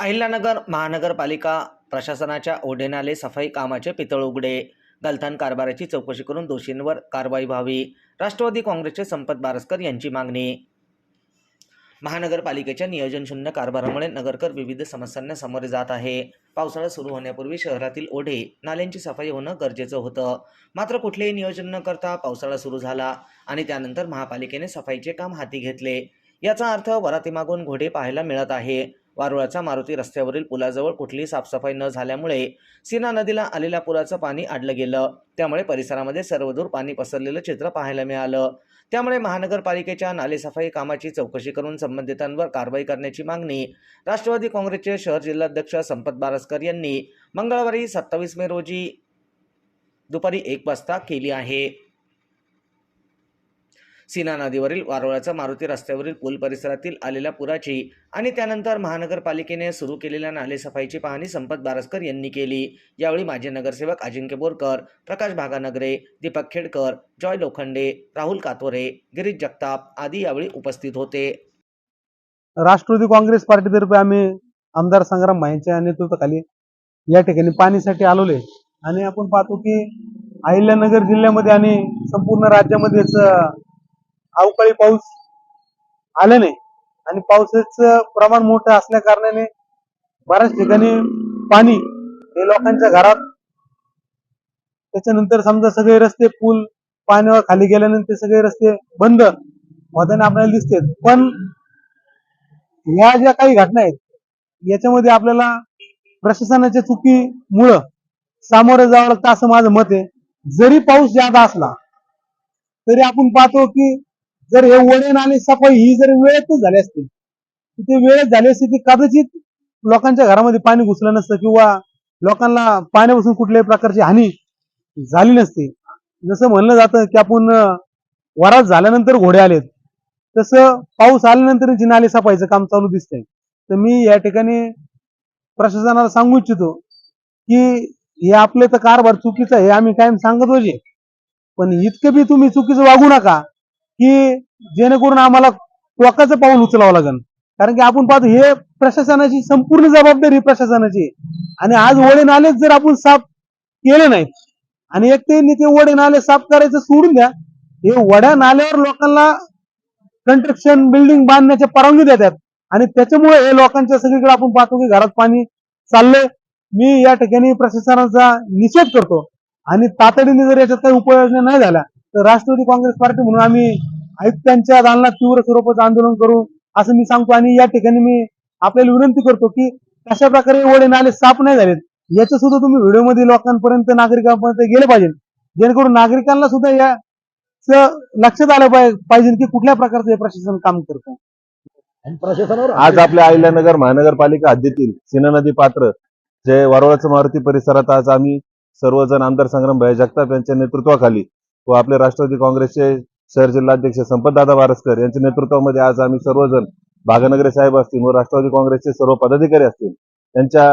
अहिल्यानगर महानगरपालिका प्रशासनाच्या ओढेनाले सफाई कामाचे पितळ उघडे. गलथान कारभाराची चौकशी करून दोषींवर कारवाई व्हावी. राष्ट्रवादी काँग्रेसचे संपत बारस्कर यांची मागणी. महानगरपालिकेच्या नियोजनशून्य कारभारामुळे नगरकर विविध समस्यांना सामोरे जात आहे. पावसाळा सुरू होण्यापूर्वी शहरातील ओढे नाल्यांची सफाई होणं गरजेचं होतं. मात्र कुठलेही नियोजन न करता पावसाळा सुरू झाला आणि त्यानंतर महापालिकेने सफाईचे काम हाती घेतले. याचा अर्थ वरातीमागून घोडे पाहायला मिळत आहे. वारुळाचा मारुती रस्त्यावरील पुलाजवळ कुठलीही साफसफाई न झाल्यामुळे सीना नदीला आलेल्या पुराचं पाणी आडलं गेलं. त्यामुळे परिसरामध्ये सर्वदूर पाणी पसरलेलं चित्र पाहायला मिळालं. त्यामुळे महानगरपालिकेच्या नालेसफाई कामाची चौकशी करून संबंधितांवर कारवाई करण्याची मागणी राष्ट्रवादी काँग्रेसचे शहर जिल्हाध्यक्ष संपत बारस्कर यांनी मंगळवारी सत्तावीस मे रोजी दुपारी एक वाजता केली आहे. सीना नदीवरील वारोळाचा मारुती रस्त्यावरील पूल परिसरातील आलेल्या पुराची आणि त्यानंतर महानगरपालिकेने सुरू केलेल्या नालेसफाईची पाहणी संपत बारस्कर यांनी केली. यावेळी माजी नगरसेवक अजिंक्य बोरकर प्रकाश भागानगरे दीपक खेडकर जॉय लोखंडे राहुल कातोरे गिरीश जगताप आदी यावेळी उपस्थित होते. राष्ट्रवादी काँग्रेस पार्टीतर्फे आम्ही आमदार संग्राम भाईंच्या नेतृत्वाखाली या ठिकाणी पाणीसाठी आलोले आणि आपण पाहतो की अहिल्यानगर जिल्ह्यामध्ये आणि संपूर्ण राज्यामध्येच अवकाळी पाऊस आल्याने आणि पावसाचं प्रमाण मोठं असल्या कारणाने बऱ्याच ठिकाणी पाणी हे लोकांच्या घरात त्याच्यानंतर समजा सगळे रस्ते पूल पाण्यावर खाली गेल्यानंतर सगळे रस्ते बंद होताना आपल्याला दिसते पण ह्या ज्या काही घटना आहेत याच्यामध्ये आपल्याला प्रशासनाच्या चुकीमुळं सामोरं जावं लागतं असं माझं मत आहे. जरी पाऊस जादा असला तरी आपण पाहतो की जर हे वडे नाले सफाई ही जर वेळेतच झाली असती ते वेळेत झाली असती ती कदाचित लोकांच्या घरामध्ये पाणी घुसलं नसतं किंवा लोकांना पाण्यापासून कुठल्याही प्रकारची हानी झाली नसती. जसं म्हणलं जातं की आपण वरात झाल्यानंतर घोडे आलेत. तसं पाऊस आल्यानंतर जी नाले सफाईचं काम चालू दिसतंय. तर मी या ठिकाणी प्रशासनाला सांगू इच्छितो की हे आपले तर कारभार चुकीचं आहे हे आम्ही कायम सांगत होते. पण इतकं बी तुम्ही चुकीचं वागू नका. की जेणेकरून आम्हाला टोकाचं पाऊल उचलावं लागेल. कारण की आपण पाहतो हे प्रशासनाची संपूर्ण जबाबदारी प्रशासनाची आणि आज वडे नालेच जर आपण साफ केले नाहीत आणि एक ते नेते वडे नाले साफ करायचं सोडून द्या हे वड्या नाल्यावर लोकांना कंस्ट्रक्शन बिल्डिंग बांधण्याच्या परवानगी देतात. आणि त्याच्यामुळे हे लोकांच्या सगळीकडे आपण पाहतो की घरात पाणी चाललंय. मी या ठिकाणी प्रशासनाचा निषेध करतो. आणि तातडीने जर याच्यात काही उपाययोजना नाही झाल्या तर राष्ट्रवादी काँग्रेस पार्टी म्हणून आम्ही आयुक्तांच्या दालनात तीव्र स्वरूपाचं आंदोलन करू असं मी सांगतो. आणि या ठिकाणी मी आपल्याला विनंती करतो की कशा प्रकारे वडे नाले साफ नाही झालेत याचं सुद्धा तुम्ही व्हिडिओमध्ये लोकांपर्यंत नागरिकांपर्यंत गेले पाहिजे. जेणेकरून नागरिकांना सुद्धा या च लक्षात आलं पाहि- पाहिजे की कुठल्या प्रकारचं हे प्रशासन काम करतं. आज आपल्या अहिल्यानगर महानगरपालिका हद्दीतील सीना नदी पात्र जे वारोळाचं मारुती परिसरात आज आम्ही सर्वजण आमदार संग्राम भाई जगताप यांच्या नेतृत्वाखाली व आपले राष्ट्रवादी काँग्रेसचे शहर जिल्हाध्यक्ष संपतदादा वारसकर यांच्या नेतृत्वामध्ये आज आम्ही सर्वजण भागनगरे साहेब असतील व राष्ट्रवादी काँग्रेसचे सर्व पदाधिकारी असतील यांच्या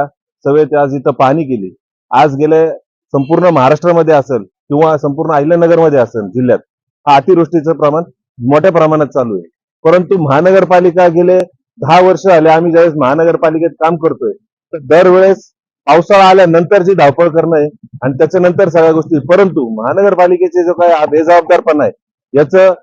सभेत आज इथं पाहणी केली. आज गेले संपूर्ण महाराष्ट्रामध्ये असेल किंवा संपूर्ण अहिल्यानगरमध्ये असेल जिल्ह्यात हा अतिवृष्टीचं प्रमाण मोठ्या प्रमाणात चालू आहे. परंतु महानगरपालिका गेले दहा वर्ष आले आम्ही ज्यावेळेस महानगरपालिकेत काम करतोय तर दरवेळेस पावसाळा आल्यानंतर जी धावपळ करणं आहे आणि त्याच्यानंतर सगळ्या गोष्टी परंतु महानगरपालिकेचे जो काय बेजबाबदारपणा आहे याचं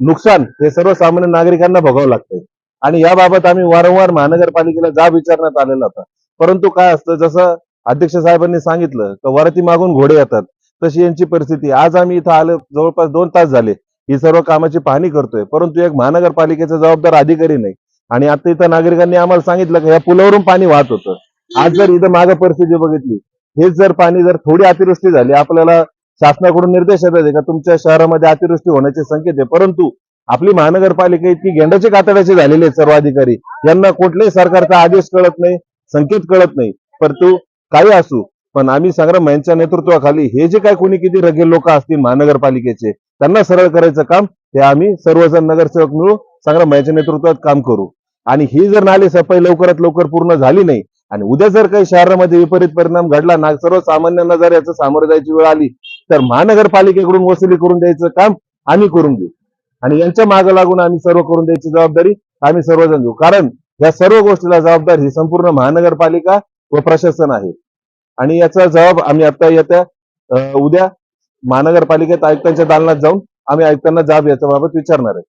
नुकसान हे सर्वसामान्य नागरिकांना भोगावं लागतंय. आणि याबाबत आम्ही वारंवार महानगरपालिकेला जाब विचारण्यात आलेला होता. परंतु काय असतं जसं अध्यक्ष साहेबांनी सांगितलं तर वरती मागून घोडे येतात तशी यांची परिस्थिती. आज आम्ही इथं आलो जवळपास दोन तास झाले ही सर्व कामाची पाहणी करतोय. परंतु एक महानगरपालिकेचा जबाबदार अधिकारी नाही. आणि आता इथं नागरिकांनी आम्हाला सांगितलं की या पुलावरून पाणी वाहत होतं. आज जर इथं मागे परिस्थिती बघितली हेच जर पाणी जर थोडी अतिवृष्टी झाली आपल्याला शासनाकडून निर्देश येतात का? तुमच्या शहरामध्ये अतिवृष्टी होण्याचे संकेत आहे. परंतु आपली महानगरपालिका इतकी गेंडाचे कातड्याचे झालेले आहेत सर्व अधिकारी यांना कुठल्याही सरकारचा आदेश कळत नाही संकेत कळत नाही. परंतु काही असू पण आम्ही संग्राम यांच्या नेतृत्वाखाली हे जे काय कोणी किती रगेल लोक असतील महानगरपालिकेचे त्यांना सरळ करायचं काम हे आम्ही सर्वजण नगरसेवक मिळू संग्राम यांच्या नेतृत्वात काम करू. आणि ही जर नाली सफाई लवकरात लवकर पूर्ण झाली नाही आणि उद्या जर काही शहरामध्ये विपरीत परिणाम घडला ना सर्वसामान्यांना जर याचं सामोरं जायची वेळ आली तर महानगरपालिकेकडून वसुली करून द्यायचं काम आम्ही करून देऊ. आणि यांच्या मागे लागून आम्ही सर्व करून द्यायची जबाबदारी आम्ही सर्वजण घेऊ. कारण या सर्व गोष्टीला जबाबदार ही संपूर्ण महानगरपालिका व प्रशासन आहे. आणि याचा जबाब आम्ही आता येत्या उद्या महानगरपालिकेत आयुक्तांच्या दालनात जाऊन आम्ही आयुक्तांना जाब याच्या बाबत विचारणार आहे.